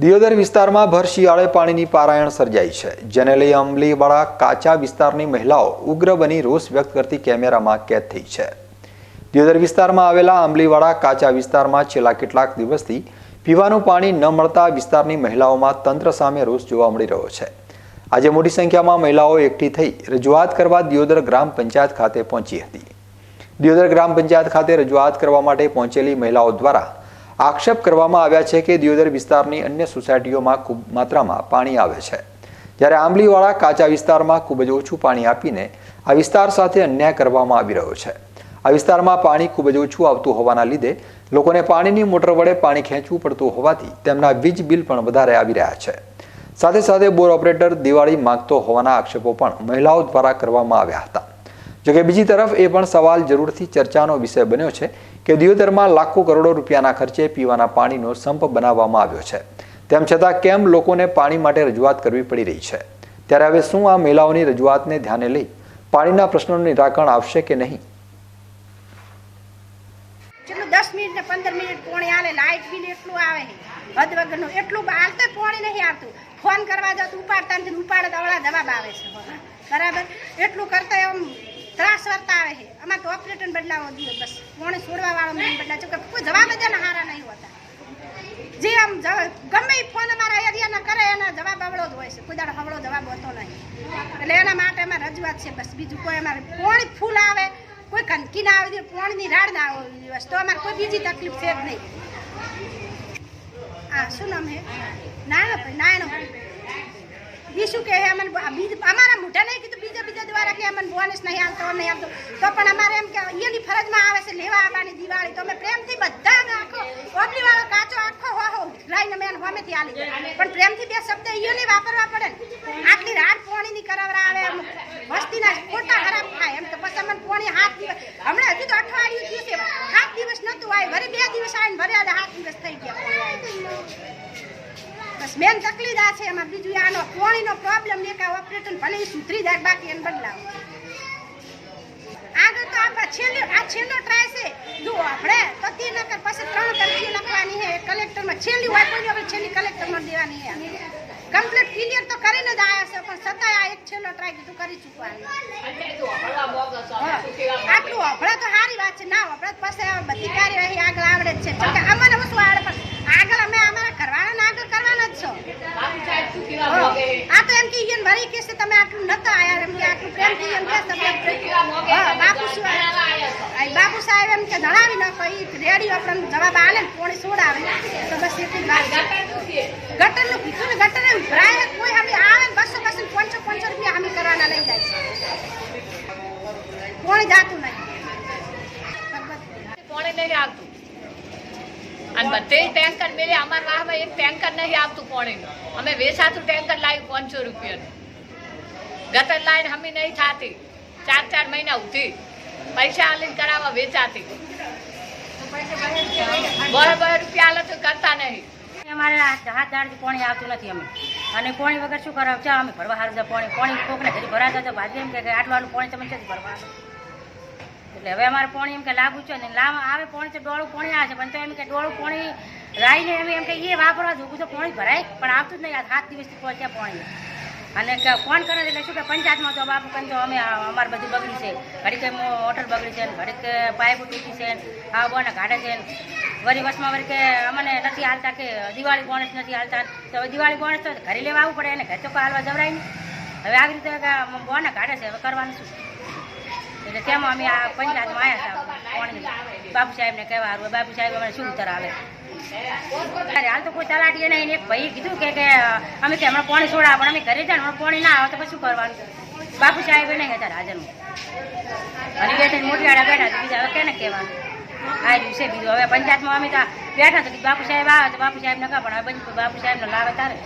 દિયોદર વિસ્તારમાં ભર શિયાળે પાણીની પારાયણ સર્જાઈ છે. જેને લઈ અમલીવાળા કાચા વિસ્તારની મહિલાઓ ઉગ્ર બની રોષ વ્યક્ત કરતી કેમેરામાં કેદ થઈ છે. દિયોદર વિસ્તારમાં આવેલા અમલીવાળા કાચા વિસ્તારમાં છેલ્લા કેટલાક દિવસથી પીવાનું પાણી ન મળતા વિસ્તારની મહિલાઓમાં તંત્ર સામે રોષ જોવા મળી રહ્યો છે. આજે મોટી સંખ્યામાં મહિલાઓ એકઠી થઈ રજૂઆત કરવા દિયોદર ગ્રામ પંચાયત ખાતે પહોંચી હતી. દિયોદર ગ્રામ પંચાયત ખાતે રજૂઆત કરવા માટે પહોંચેલી મહિલાઓ દ્વારા આક્ષેપ કરવામાં આવ્યા છે કે દિયોદર વિસ્તારની અન્ય સોસાયટીઓમાં ખૂબ માત્રામાં પાણી આવે છે. જ્યારે આંબલીવાળા કાચા વિસ્તારમાં ખૂબ જ ઓછું પાણી આપીને આ વિસ્તાર સાથે અન્યાય કરવામાં આવી રહ્યો છે. આ વિસ્તારમાં પાણી ખૂબ જ ઓછું આવતું હોવાના લીધે લોકોને પાણીની મોટર વડે પાણી ખેંચવું પડતું હોવાથી તેમના વીજ બિલ પણ વધારે આવી રહ્યા છે. સાથે સાથે બોર ઓપરેટર દિવાળી માંગતો હોવાના આક્ષેપો પણ મહિલાઓ દ્વારા કરવામાં આવ્યા હતા. જોકે બીજી તરફ એ પણ સવાલ જરૂરથી ચર્ચાનો વિષય બન્યો છે કે દિયોદરમાં લાખો કરોડો રૂપિયાના ખર્ચે પીવાના પાણીનો સંપ બનાવવામાં આવ્યો છે. તેમ છતાં કેમ લોકોને પાણી માટે રજૂઆત કરવી પડી રહી છે? ત્યારે હવે શું આ મહિલાઓની રજૂઆતને ધ્યાને લઈ પાણીના પ્રશ્નોનું નિરાકરણ આવશે કે નહીં? દસ મિનિટ ને પંદર મિનિટ પોણી આવે લાઇટ બિલ એટલું આવે હદ વગરનું એટલું આવતું પોણી નહીં આવતું. ફોન કરવા જતું ઉપાડતા નથી ઉપાડે તો અવળા જવાબ આવે છે. બરાબર? એટલું કરતા એમ ત્રાસ વર્તા આવે છે. અમારે તો ઓપરેટર બદલાવો દીધો બસ. કોણે છોડવા વાળો મેં બદલા છે કે કોઈ જવાબ જ એના હારા નહીં હોતા. જે આમ ગમે ફોન અમારા એરિયાના કરે, એના જવાબ આવડો જ હોય છે. કોઈ દાડો હવળો જવાબ હોતો નહીં. એટલે એના માટે અમારે રજૂઆત છે બસ. બીજું કોઈ અમારે કોણ ફૂલ આવે, કોઈ ગંદકી ના આવી, પોણીની રાડ ના આવી દિવસ તો અમારે કોઈ બીજી તકલીફ છે જ નહીં. હા શું નામ હે નાનો ભાઈ નાનો ઈ શું કહે અમને અમારા મોઢા નહીં કીધું અમને બોનસ નહીં આવતો નહીં આવતો. તો પણ અમારે એમ કે અહીંયાની ફરજમાં આવે છે લેવા આવવાની દિવાળી. તો અમે પ્રેમથી બધા આખો ઓબલી વાળો કાચો આખો હો હો લાઈને મેં હોમેથી આલી. પણ પ્રેમથી બે શબ્દ અહીંયાની વાપરવા પડે આટલી રાત પોણીની કરાવરા આવે વસ્તીના ખોટા ખરાબ થાય. એમ તો પછી અમને પોણી હાથ હમણાં હજુ તો અઠવાડિયું થયું છે સાત દિવસ નતું આવ્યું વળી બે દિવસ આવીને ભરે આજે સાત દિવસ થઈ ગયા બસ મેન તકલીફ આ છે એમાં. બીજું આનો પોણીનો પ્રોબ્લેમ ને કે ઓપરેશન ભલે સુધરી જાય, બાકી એને બદલાવ. આગળ તો આ છેલ્લો આ છેલ્લો ટ્રાય છે. જો આપણે પતિ નકર પછી ત્રણ અરજી લખવાની છે. કલેક્ટરમાં છેલ્લી વાત કોઈ આપણે છેલ્લી કલેક્ટરમાં દેવાની છે. કમ્પ્લીટ ક્લિયર તો કરીને જ આવ્યા છે, પણ છતાંય આ એક છેલ્લો ટ્રાય કીધું કરી ચૂકવાની. આટલું અભળે તો સારી વાત છે. ના અભળે પછી બધી કાર્યવાહી આગળ આવડે જ છે કેમ કે અમને શું આવડે પણ આગળ અમે અમારા કરવાના આગળ કરવાના જ છો હા. આ તો એમ કે ઈયન વરી કે છે તમે આટલું નતા આયા એમ કે આટલું પ્રેમથી એમ કે તમે હા, બાપુ શું આ બાપુ સાહેબ એમ કે જણાવી નાખો, ઈ રેડી આપણને જવાબ આલે ને, પોણી સોડાવે. તો બસ એટલી જ વાત છે. ગટરનું કીધું ને, ગટરે ઉભરાય કોઈ અમે આવે ને, બસો બસો પાંચસો પાંચસો રૂપિયા અમે કરવાના લઈ જાય છે. પોણી જાતું નહીં. પાણી નહીં આવતું. અને બધે ટેન્કર મેળે અમારા વાહમાં એક ટેન્કર નહીં આવતું પાણીનું. અમે વેચાતું ટેન્કર લાવ્યું પાંચસો રૂપિયાનું. ગટર લાઈન હમી નહીં થતી. ચાર ચાર મહિના ઉઠી પૈસા આલીને કરાવવા વેચાતી. બરાબર રૂપિયા આલે તો કરતા નહીં. અમારે હાથ દાડથી પાણી આવતું નથી અમે અને પાણી વગર શું કરાવ? ચા અમે ભરવા હારું પાણી. પાણી કોકને ઘરે ભરાતા તો ભાજી એમ કે આટલું પાણી તમે ક્યાંથી ભરવા? એટલે હવે અમારે પાણી એમ કે લાગુ છે ને લાવ, આવે પાણી તો ડોળું પાણી આવે છે. પણ તો એમ કે ડોળું પાણી રાઈને એમ એમ કે એ વાપરવા જોગું તો પાણી ભરાય, પણ આવતું જ નહીં. સાત દિવસથી પહોંચ્યા પાણી. અને ફોન કરે એટલે શું કે પંચાયતમાં તો બાપુ કંઈ તો અમે અમારે બધું બગડી છે. ઘડીક હોટલ બગડી છે ને ઘડી કે પાઇપ તૂટી છે આ બોને ઘાટે છે વરી વર્ષમાં વરી કે અમને નથી હાલતા કે દિવાળી બોનસ નથી હાલતા. તો દિવાળી બોનસ તો ઘરે લેવા આવવું પડે ને, ઘરે તો હાલવા જવરાય હવે આવી રીતે બોને કાઢે છે, હવે કરવાનું શું? એટલે તેમાં અમે આ પંચાયતમાં આવ્યા હતા બાપુ સાહેબને કહેવા હારું, બાપુ સાહેબ અમને શું ઉત્તર આવે હાલ તો કોઈ તલાટીએ નહીં એક ભાઈએ કીધું કે અમે કે હમણાં પાણી છોડા, પણ અમે ઘરે જાય પાણી ના આવે તો પછી શું કરવાનું? બાપુ સાહેબ નહીં હતા હાજરમાં. અને બે મોટી આડા બેઠા બીજા હવે કેને કહેવાનું? આ દિવસે બીજું, હવે પંચાયતમાં અમે તો બેઠા તો બાપુ સાહેબ આવે તો બાપુ સાહેબ ને પણ હવે બાપુ સાહેબ લાવે તારે.